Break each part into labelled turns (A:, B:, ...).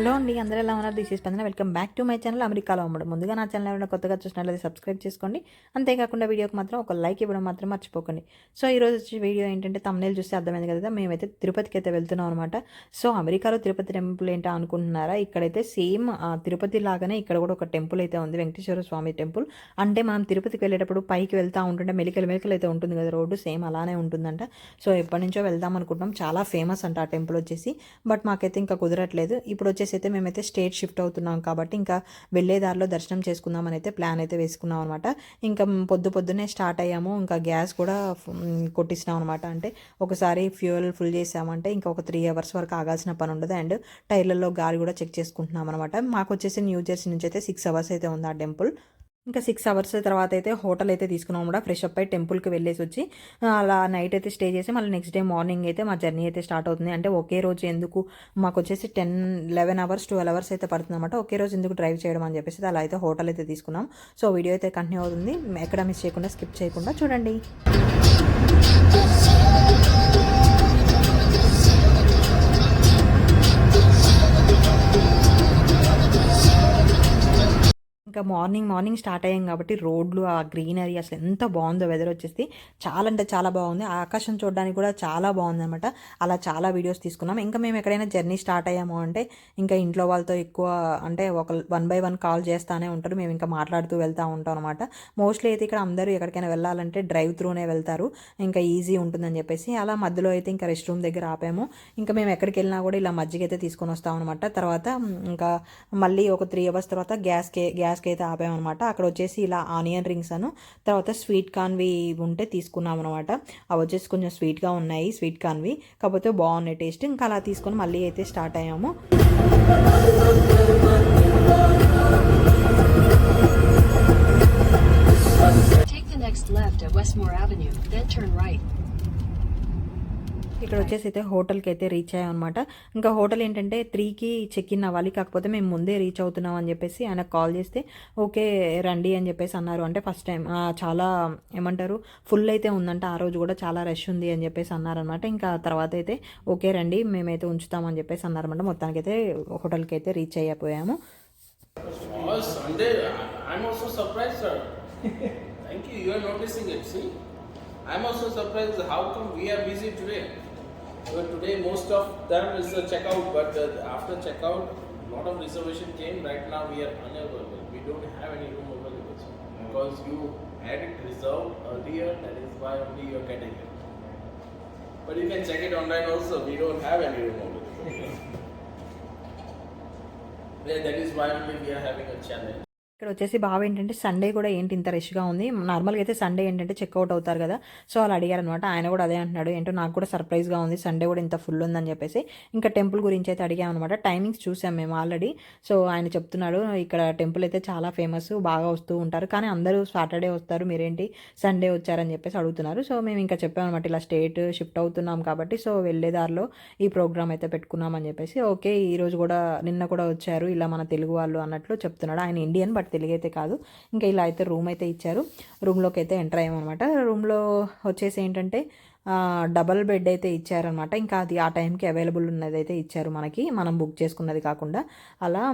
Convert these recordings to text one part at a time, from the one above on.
A: Hello అండి అందరూ ఎలా ఉన్నారు? This is Spandana. Welcome back to my channel అమెరికాలో అమ్మడం ముందుగా నా ఛానల్ ఏమైనా కొత్తగా చూసినట్లయితే సబ్స్క్రైబ్ చేసుకోండి. అంతేకాకుండా వీడియోకి మాత్రం ఒక లైక్ ఇవ్వడం మాత్రం మర్చిపోకండి. సో ఈరోజు వచ్చే వీడియో ఏంటంటే తమ్నేలు చూస్తే అర్థమైంది కదా మేమైతే తిరుపతికి అయితే వెళ్తున్నాం అనమాట సో అమెరికాలో తిరుపతి టెంపుల్ ఏంటో అనుకుంటున్నారా? ఇక్కడైతే సేమ్ తిరుపతి లాగానే ఇక్కడ కూడా ఒక టెంపుల్ అయితే ఉంది వెంకటేశ్వర స్వామి టెంపుల్ అంటే మనం తిరుపతికి వెళ్ళేటప్పుడు పైకి వెళ్తూ ఉంటుంటే మెలికలు మెలికలు అయితే ఉంటుంది కదా రోడ్డు సేమ్ అలానే ఉంటుందంట. సో ఎప్పటి నుంచో వెళ్దాం అనుకుంటున్నాం. చాలా ఫేమస్ అంట ఆ టెంపుల్ వచ్చేసి. బట్ మాకైతే ఇంకా కుదరట్లేదు. ఇప్పుడు వచ్చేసి అయితే మేమైతే స్టేట్ షిఫ్ట్ అవుతున్నాం కాబట్టి ఇంకా వెళ్ళే దారిలో దర్శనం చేసుకుందామని అయితే ప్లాన్ అయితే వేసుకున్నాం అనమాట ఇంకా పొద్దు పొద్దునే స్టార్ట్ అయ్యాము. ఇంకా గ్యాస్ కూడా కొట్టిస్తున్నాం అనమాట అంటే ఒకసారి ఫ్యూయల్ ఫుల్ చేసామంటే ఇంకా ఒక త్రీ అవర్స్ వరకు ఆగాల్సిన పని ఉండదు. అండ్ టైర్లలో గాలి కూడా చెక్ చేసుకుంటున్నాం అనమాట మాకు వచ్చేసి న్యూ జెర్సీ నుంచి అయితే సిక్స్ అవర్స్ అయితే ఉంది ఆ టెంపుల్. ఇంకా సిక్స్ అవర్స్ తర్వాత అయితే హోటల్ అయితే తీసుకున్నాం కూడా ఫ్రెష్ అప్ అయి టెంపుల్కి వెళ్ళేసి వచ్చి అలా నైట్ అయితే స్టే చేసి మళ్ళీ నెక్స్ట్ డే మార్నింగ్ అయితే మా జర్నీ అయితే స్టార్ట్ అవుతుంది. అంటే ఒకే రోజు ఎందుకు మాకు వచ్చేసి ten eleven hours twelve hours అయితే పడుతుంది అనమాట ఒకే రోజు ఎందుకు డ్రైవ్ చేయడం అని చెప్పేసి అలా అయితే హోటల్ అయితే తీసుకున్నాం. సో వీడియో అయితే కంటిన్యూ అవుతుంది. ఎక్కడ మిస్ చేయకుండా స్కిప్ చేయకుండా చూడండి. ఇంకా మార్నింగ్ మార్నింగ్ స్టార్ట్ అయ్యాం కాబట్టి రోడ్లు ఆ గ్రీనరీ అసలు ఎంత బాగుందో వెదర్ వచ్చేసి. చాలా అంటే చాలా బాగుంది. ఆ ఆకాశం చూడడానికి కూడా చాలా బాగుంది అనమాట అలా చాలా వీడియోస్ తీసుకున్నాం. ఇంకా మేము ఎక్కడైనా జర్నీ స్టార్ట్ అయ్యాము అంటే ఇంకా ఇంట్లో వాళ్ళతో ఎక్కువ అంటే ఒక వన్ బై వన్ కాల్ చేస్తానే ఉంటారు. మేము ఇంకా మాట్లాడుతూ వెళ్తూ ఉంటాం అనమాట మోస్ట్లీ అయితే ఇక్కడ అందరూ ఎక్కడికైనా వెళ్ళాలంటే డ్రైవ్ త్రూనే వెళ్తారు. ఇంకా ఈజీ ఉంటుందని చెప్పేసి అలా మధ్యలో అయితే ఇంకా రెస్ట్ రూమ్ దగ్గర ఆపాము. ఇంకా మేము ఎక్కడికి వెళ్ళినా కూడా ఇలా మజ్జిగ అయితే తీసుకొని వస్తాం అనమాట తర్వాత ఇంకా మళ్ళీ ఒక త్రీ అవర్స్ తర్వాత గ్యాస్కి గ్యాస్కి అయితే ఆపామన్నమాట. అక్కడ వచ్చేసి ఇలా ఆనియన్ రింగ్స్ అను తర్వాత స్వీట్ కార్న్వి ఉంటే తీసుకున్నాం అనమాట అవి వచ్చేసి కొంచెం స్వీట్గా ఉన్నాయి స్వీట్ కార్న్వి. కాకపోతే బాగున్నాయి టేస్ట్. ఇంకా అలా తీసుకొని మళ్ళీ అయితే స్టార్ట్ అయ్యాము.
B: Take the next left at Westmore Avenue, then turn right.
A: ఇక్కడ వచ్చేసి అయితే హోటల్కి అయితే రీచ్ అయ్యాం అనమాట ఇంకా హోటల్ ఏంటంటే త్రీకి చెక్ ఇన్ అవ్వాలి కాకపోతే మేము ముందే రీచ్ అవుతున్నాం అని చెప్పేసి ఆయన కాల్ చేస్తే ఓకే రండి అని చెప్పేసి అన్నారు. అంటే ఫస్ట్ టైం చాలా ఏమంటారు ఫుల్ అయితే ఉందంట ఆ రోజు కూడా చాలా రష్ ఉంది అని చెప్పేసి అన్నారనమాట ఇంకా తర్వాత అయితే ఓకే రండి మేమైతే ఉంచుతామని చెప్పేసి అన్నారనమాట మొత్తానికైతే హోటల్కి అయితే రీచ్ అయిపోయాము.
C: Today. But today most of them is the checkout, but uh, after checkout, lot of reservation came. Right now we are unavailable. We don't have any room available, sir. Because you had it reserved earlier, that is why only you are getting it. But you can check it online also, we don't have any room available. Yeah, that is why only we are having a challenge.
A: ఇక్కడ వచ్చేసి బాబు ఏంటంటే Sunday కూడా ఏంటి ఇంత రష్గా ఉంది. నార్మల్గా అయితే Sunday ఏంటంటే చెక్అవుట్ అవుతారు కదా. సో వాళ్ళు అడిగారు అనమాట ఆయన కూడా అదే అంటున్నాడు. ఏంటో నాకు కూడా సర్ప్రైజ్గా ఉంది. సండే కూడా ఇంత ఫుల్ ఉందని చెప్పేసి. ఇంకా టెంపుల్ గురించి అయితే అడిగామన్నమాట. టైమింగ్స్ చూసాం మేము ఆల్రెడీ సో ఆయన చెప్తున్నాడు ఇక్కడ టెంపుల్ అయితే చాలా ఫేమస్ బాగా వస్తూ ఉంటారు. కానీ అందరూ సాటర్డే వస్తారు. మీరేంటి సండే వచ్చారని చెప్పేసి అడుగుతున్నారు. సో మేము ఇంకా చెప్పామన్నమాట. ఇలా స్టేట్ షిఫ్ట్ అవుతున్నాం కాబట్టి సో వెళ్ళే దారిలో ఈ ప్రోగ్రామ్ అయితే పెట్టుకున్నామని చెప్పేసి. ఓకే ఈరోజు కూడా నిన్న కూడా వచ్చారు. ఇలా మన తెలుగు వాళ్ళు అన్నట్లు చెప్తున్నాడు. ఆయన ఇండియన్ బట్ నాకు అయితే కాదు. ఇంకా ఇలా అయితే రూమ్ అయితే ఇచ్చారు. రూమ్లోకి అయితే ఎంటర్ అయ్యామన్నమాట. రూమ్లో వచ్చేసి ఏంటంటే డబల్ బెడ్ అయితే ఇచ్చారనమాట ఇంకా అది ఆ టైంకి అవైలబుల్ ఉన్నది అయితే ఇచ్చారు మనకి. మనం బుక్ చేసుకున్నది కాకుండా అలా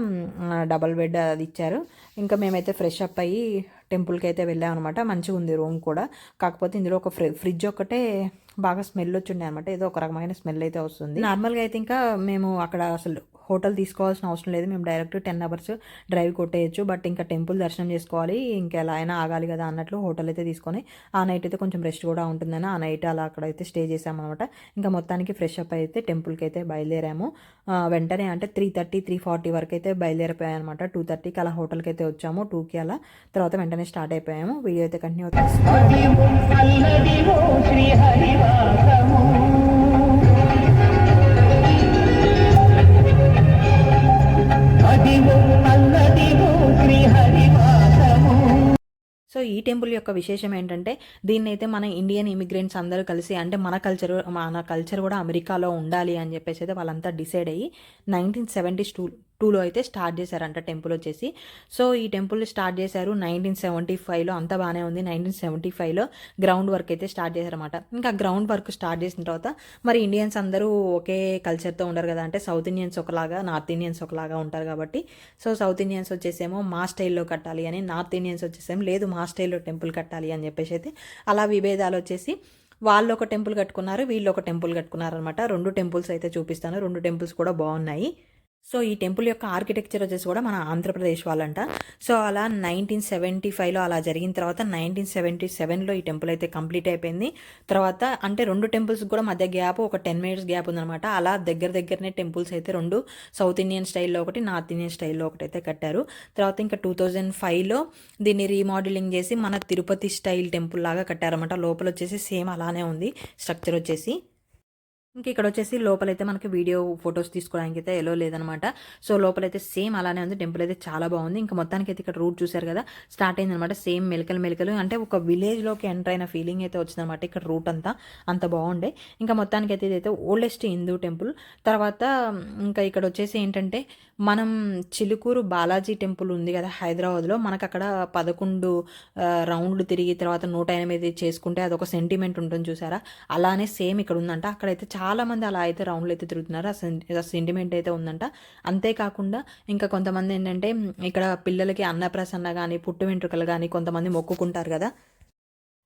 A: డబల్ బెడ్ అది ఇచ్చారు. ఇంకా మేమైతే ఫ్రెష్ అప్ అయ్యి టెంపుల్కి అయితే వెళ్ళామన్నమాట. మంచిగా ఉంది రూమ్ కూడా. కాకపోతే ఇందులో ఒక ఫ్రి ఫ్రిడ్జ్ ఒకటే బాగా స్మెల్ వచ్చిండే అనమాట ఏదో ఒక రకమైన స్మెల్ అయితే వస్తుంది. నార్మల్గా అయితే ఇంకా మేము అక్కడ అసలు హోటల్ తీసుకోవాల్సిన అవసరం లేదు. మేము డైరెక్ట్ టెన్ అవర్స్ డ్రైవ్ కొట్టేయచ్చు. బట్ ఇంకా టెంపుల్ దర్శనం చేసుకోవాలి. ఇంకా ఎలా అయినా ఆగాలి కదా అన్నట్లు హోటల్ అయితే తీసుకొని ఆ నైట్ అయితే కొంచెం రెస్ట్ కూడా ఉంటుందని ఆ నైట్ అలా అక్కడ అయితే స్టే చేసామన్నమాట ఇంకా మొత్తానికి ఫ్రెష్ అప్ అయితే టెంపుల్కి అయితే బయలుదేరాము. వెంటనే అంటే త్రీ థర్టీ త్రీ ఫార్టీ వరకు అయితే బయలుదేరిపోయాయి అనమాట టూ థర్టీకి అలా హోటల్కి అయితే వచ్చాము. టూకి అలా. తర్వాత వెంటనే స్టార్ట్ అయిపోయాము. వీడియో అయితే కంటిన్యూ అవుతుంది. సో ఈ టెంపుల్ యొక్క విశేషం ఏంటంటే దీన్ని అయితే మన ఇండియన్ ఇమిగ్రెంట్స్ అందరూ కలిసి అంటే మన కల్చర్ మన కల్చర్ కూడా అమెరికాలో ఉండాలి అని చెప్పేసి అయితే వాళ్ళంతా డిసైడ్ అయ్యి నైన్టీన్ సెవెంటీ టూ టూలో అయితే స్టార్ట్ చేశారంట టెంపుల్ వచ్చేసి. సో ఈ టెంపుల్ స్టార్ట్ చేశారు నైన్టీన్ సెవెంటీ ఫైవ్లో. అంత బాగానే ఉంది. నైన్టీన్ సెవెంటీ ఫైవ్లో గ్రౌండ్ వర్క్ అయితే స్టార్ట్ చేశారన్నమాట. ఇంకా గ్రౌండ్ వర్క్ స్టార్ట్ చేసిన తర్వాత మరి ఇండియన్స్ అందరూ ఒకే కల్చర్తో ఉండరు కదా. అంటే సౌత్ ఇండియన్స్ ఒకలాగా నార్త్ ఇండియన్స్ ఒకలాగా ఉంటారు కాబట్టి. సో సౌత్ ఇండియన్స్ వచ్చేసేమో మా స్టైల్లో కట్టాలి అని నార్త్ ఇండియన్స్ వచ్చేసేమో లేదు మా స్టైల్లో టెంపుల్ కట్టాలి అని చెప్పేసి అయితే అలా విభేదాలు వచ్చేసి వాళ్ళు ఒక టెంపుల్ కట్టుకున్నారు వీళ్ళు ఒక టెంపుల్ కట్టుకున్నారు అనమాట రెండు టెంపుల్స్ అయితే చూపిస్తాను. రెండు టెంపుల్స్ కూడా బాగున్నాయి. సో ఈ టెంపుల్ యొక్క ఆర్కిటెక్చర్ వచ్చేసి కూడా మన ఆంధ్రప్రదేశ్ వాళ్ళంట. సో అలా నైన్టీన్ సెవెంటీ ఫైవ్లో అలా జరిగిన తర్వాత నైన్టీన్ సెవెంటీ సెవెన్లో ఈ టెంపుల్ అయితే కంప్లీట్ అయిపోయింది. తర్వాత అంటే రెండు టెంపుల్స్ కూడా మధ్య గ్యాప్ ఒక టెన్ మినిట్స్ గ్యాప్ ఉందన్నమాట. అలా దగ్గర దగ్గరనే టెంపుల్స్ అయితే రెండు సౌత్ ఇండియన్ స్టైల్లో ఒకటి నార్త్ ఇండియన్ స్టైల్లో ఒకటి అయితే కట్టారు. తర్వాత ఇంకా టూ థౌజండ్ ఫైవ్లో దీన్ని రీమోడలింగ్ చేసి మన తిరుపతి స్టైల్ టెంపుల్ లాగా కట్టారనమాట లోపల వచ్చేసి సేమ్ అలానే ఉంది స్ట్రక్చర్ వచ్చేసి. ఇంక ఇక్కడ వచ్చేసి లోపలైతే మనకి వీడియో ఫొటోస్ తీసుకోవడానికి అయితే ఎలో లేదనమాట. సో లోపలైతే సేమ్ అలానే ఉంది టెంపుల్ అయితే చాలా బాగుంది. ఇంకా మొత్తానికి అయితే ఇక్కడ రూట్ చూసారు కదా స్టార్ట్ అయిందనమాట. సేమ్ మెలికలు మెలికలు అంటే ఒక విలేజ్లోకి ఎంటర్ అయిన ఫీలింగ్ అయితే వచ్చిందనమాట ఇక్కడ రూట్ అంతా. అంత బాగుండే. ఇంకా మొత్తానికి అయితే ఇదైతే ఓల్డెస్ట్ హిందూ టెంపుల్. తర్వాత ఇంకా ఇక్కడ వచ్చేసి ఏంటంటే మనం చిలుకూరు బాలాజీ టెంపుల్ ఉంది కదా హైదరాబాద్లో మనకు అక్కడ పదకొండు రౌండ్లు తిరిగి తర్వాత నూట ఎనిమిది చేసుకుంటే అదొక సెంటిమెంట్ ఉంటుంది చూసారా? అలానే సేమ్ ఇక్కడ ఉందంట అక్కడైతే చాలా మంది అలా అయితే రౌండ్లు అయితే తిరుగుతున్నారు. ఆ సెంటిమెంట్ అయితే ఉందంట. అంతేకాకుండా ఇంకా కొంతమంది ఏంటంటే ఇక్కడ పిల్లలకి అన్నప్రసన్న కానీ పుట్టు వెంట్రుకలు కానీ కొంతమంది మొక్కుకుంటారు కదా.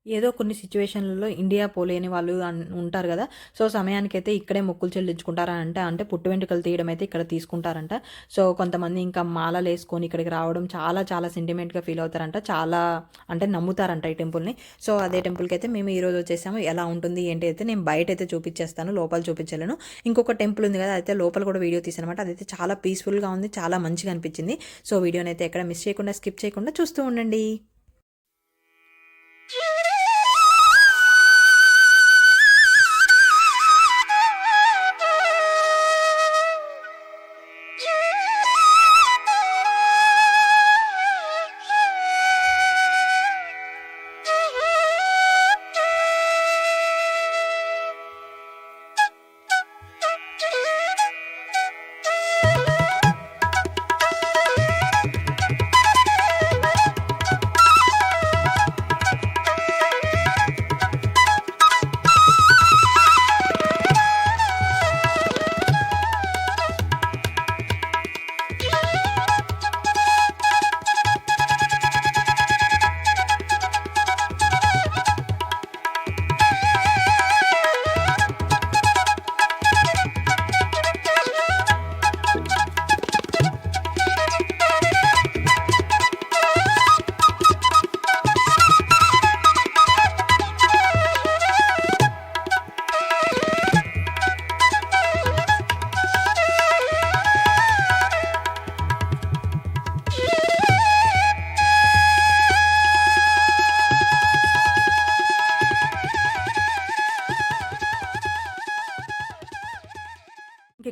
A: ఏదో కొన్ని సిచ్యువేషన్లలో ఇండియా పోలేని వాళ్ళు ఉంటారు కదా. సో సమయానికైతే ఇక్కడే మొక్కులు చెల్లించుకుంటారంట అంటే. పుట్టు వెంట్రుకలు తీయడం అయితే ఇక్కడ తీసుకుంటారంట. సో కొంతమంది ఇంకా మాలలు వేసుకొని ఇక్కడికి రావడం చాలా చాలా సెంటిమెంట్గా ఫీల్ అవుతారంట. చాలా అంటే నమ్ముతారంట ఈ టెంపుల్ని. సో అదే టెంపుల్కి అయితే మేము ఈరోజు వచ్చేసాము. ఎలా ఉంటుంది ఏంటి అయితే నేను బయట అయితే చూపించేస్తాను. లోపల చూపించలేను. ఇంకొక టెంపుల్ ఉంది కదా అయితే లోపల కూడా వీడియో తీసానమాట అదైతే చాలా పీస్ఫుల్గా ఉంది. చాలా మంచిగా అనిపించింది. సో వీడియోని అయితే ఎక్కడ మిస్ చేయకుండా స్కిప్ చేయకుండా చూస్తూ ఉండండి.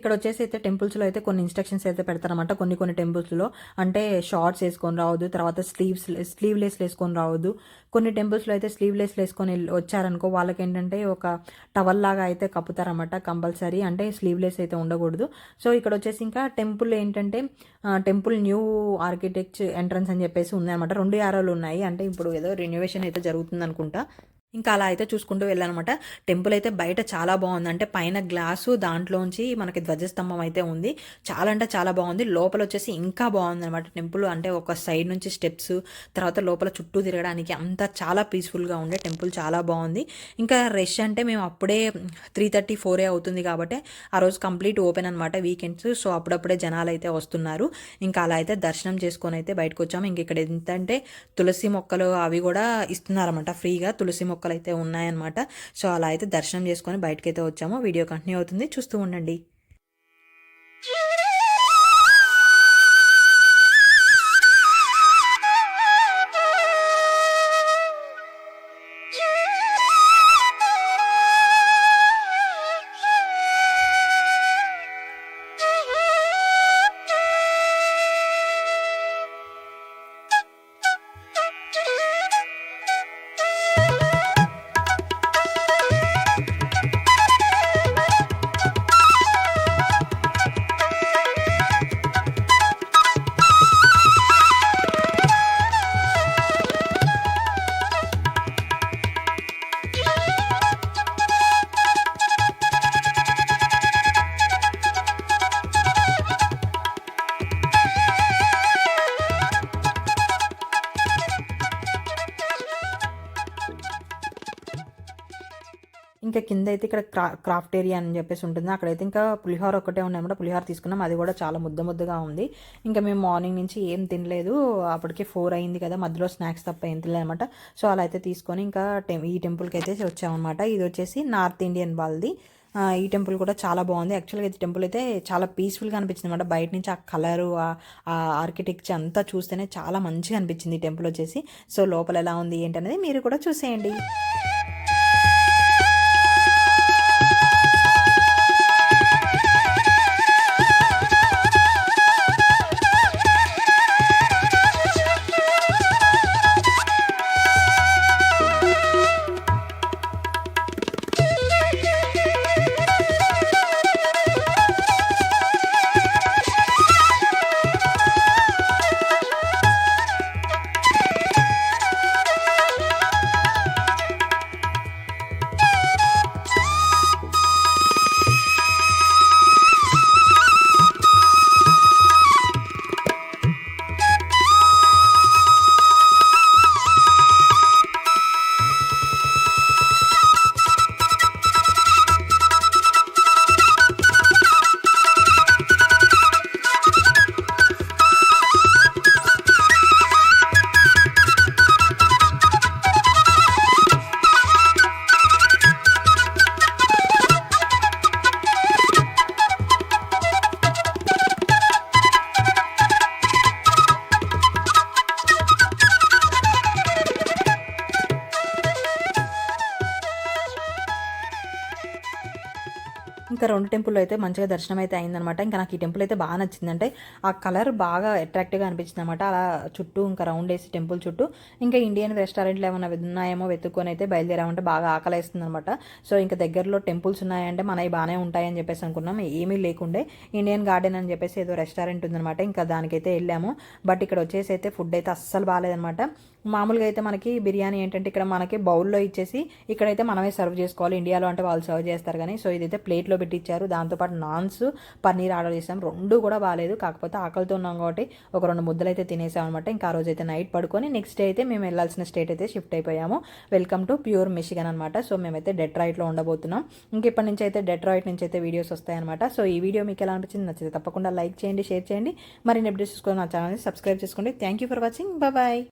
A: ఇక్కడ వచ్చేసి అయితే టెంపుల్స్లో అయితే కొన్ని ఇన్స్ట్రక్షన్స్ అయితే పెడతారనమాట కొన్ని కొన్ని టెంపుల్స్లో. అంటే షార్ట్స్ వేసుకొని రావద్దు తర్వాత స్లీవ్స్ స్లీవ్లెస్ వేసుకొని రావద్దు. కొన్ని టెంపుల్స్లో అయితే స్లీవ్లెస్ వేసుకొని వచ్చారనుకో వాళ్ళకి ఏంటంటే ఒక టవల్ లాగా అయితే కప్పుతారనమాట కంపల్సరీ. అంటే స్లీవ్లెస్ అయితే ఉండకూడదు. సో ఇక్కడ వచ్చేసి ఇంకా టెంపుల్ ఏంటంటే టెంపుల్ న్యూ ఆర్కిటెక్చర్ ఎంట్రన్స్ అని చెప్పేసి ఉందన్నమాట. రెండు యారోలు ఉన్నాయి. అంటే ఇప్పుడు ఏదో రెన్యువేషన్ అయితే జరుగుతుంది అనుకుంటా ఇంకా అలా అయితే చూసుకుంటూ వెళ్ళానమాట. టెంపుల్ అయితే బయట చాలా బాగుంది. అంటే పైన గ్లాసు దాంట్లోంచి మనకి ధ్వజస్తంభం అయితే ఉంది. చాలా అంటే చాలా బాగుంది. లోపల వచ్చేసి ఇంకా బాగుంది అనమాట టెంపుల్. అంటే ఒక సైడ్ నుంచి స్టెప్స్ తర్వాత లోపల చుట్టూ తిరగడానికి అంతా చాలా పీస్ఫుల్గా ఉండే టెంపుల్. చాలా బాగుంది. ఇంకా రష్ అంటే మేము అప్పుడే త్రీ థర్టీ ఫోరే అవుతుంది కాబట్టి ఆ రోజు కంప్లీట్ ఓపెన్ అనమాట వీకెండ్స్. సో అప్పుడప్పుడే జనాలు అయితే వస్తున్నారు. ఇంకా అలా అయితే దర్శనం చేసుకొని అయితే బయటకు వచ్చాము. ఇంక ఇక్కడ ఏంటంటే తులసి మొక్కలు అవి కూడా ఇస్తున్నారన్నమాట ఫ్రీగా. తులసి మొక్కలు అయితే ఉన్నాయన్నమాట. సో అలా అయితే దర్శనం చేసుకొని బయటకైతే వచ్చాము. వీడియో కంటిన్యూ అవుతుంది. చూస్తూ ఉండండి. ఇంకా కింద అయితే ఇక్కడ క్రా క్రాఫ్ట్ ఏరియా అని చెప్పేసి ఉంటుంది. అక్కడైతే ఇంకా పులిహోర ఒకటే ఉన్నాయన్నమాట పులిహోర తీసుకున్నాం. అది కూడా చాలా ముద్ద ముద్దగా ఉంది. ఇంకా మేము మార్నింగ్ నుంచి ఏం తినలేదు. అప్పటికే ఫోర్ అయింది కదా. మధ్యలో స్నాక్స్ తప్ప ఏం తినలేదు అనమాట సో అలా అయితే తీసుకొని ఇంకా టెం ఈ టెంపుల్కి అయితే వచ్చామన్నమాట ఇది వచ్చేసి నార్త్ ఇండియన్ వాళ్ళది. ఈ టెంపుల్ కూడా చాలా బాగుంది. యాక్చువల్గా అయితే టెంపుల్ అయితే చాలా పీస్ఫుల్గా అనిపించింది అనమాట బయట నుంచి ఆ కలరు ఆ ఆర్కిటెక్చర్ అంతా చూస్తేనే చాలా మంచిగా అనిపించింది ఈ టెంపుల్ వచ్చేసి. సో లోపల ఎలా ఉంది ఏంటనేది మీరు కూడా చూసేయండి. టెంపుల్లో అయితే మంచిగా దర్శనం అయితే అయిందనమాట. ఇంకా నాకు ఈ టెంపుల్ అయితే బాగా నచ్చిందంటే ఆ కలర్ బాగా అట్రాక్టివ్గా అనిపించింది అనమాట అలా చుట్టూ ఇంకా రౌండ్ వేసి టెంపుల్ చుట్టూ ఇంకా ఇండియన్ రెస్టారెంట్లు ఏమైనా ఉన్నాయేమో వెతుక్కొని అయితే బయలుదేరామంటే బాగా ఆకలేస్తుంది అనమాట సో ఇంకా దగ్గరలో టెంపుల్స్ ఉన్నాయంటే మనవి బాగానే ఉంటాయని చెప్పేసి అనుకున్నాం. ఏమీ లేకుండే ఇండియన్ గార్డెన్ అని చెప్పేసి ఏదో రెస్టారెంట్ ఉందనమాట. ఇంకా దానికైతే వెళ్ళాము. బట్ ఇక్కడ వచ్చేసి అయితే ఫుడ్ అయితే అస్సలు బాగాలేదనమాట. మామూలుగా అయితే మనకి బిర్యానీ ఏంటంటే ఇక్కడ మనకి బౌల్లో ఇచ్చేసి ఇక్కడైతే మనమే సర్వ్ చేసుకోవాలి. ఇండియాలో అంటే వాళ్ళు సర్వ్ చేస్తారు కానీ సో ఇదైతే ప్లేట్లో పెట్టి ఇచ్చారు దాంతోపాటు నాన్స్ పన్నీర్ ఆర్డర్ చేసాం. రెండు కూడా బాగాలేదు కాకపోతే ఆకలితో ఉన్నాం కాబట్టి ఒక రెండు ముద్దలు అయితే తినేసాం అనమాట ఇంకా ఆ రోజు అయితే నైట్ పడుకొని నెక్స్ట్ డే అయితే మేము వెళ్ళాల్సిన స్టేట్ అయితే షిఫ్ట్ అయిపోయాము. వెల్కమ్ టు ప్యూర్ మిషిగన్ అనమాట సో మేమైతే డెట్రాయిట్లో ఉండబోతున్నాం. ఇంకెప్పటి నుంచి అయితే డెట్రాయిట్ నుంచి అయితే వీడియోస్ వస్తాయన్నమాట సో ఈ వీడియో మీకు ఎలా అనిపించింది నచ్చితే తప్పకుండా లైక్ చేయండి షేర్ చేయండి. మరిన్ని అప్డేట్స్ చూసుకొని నా ఛానల్ని సబ్స్క్రైబ్ చేసుకోండి. Thank you for watching bye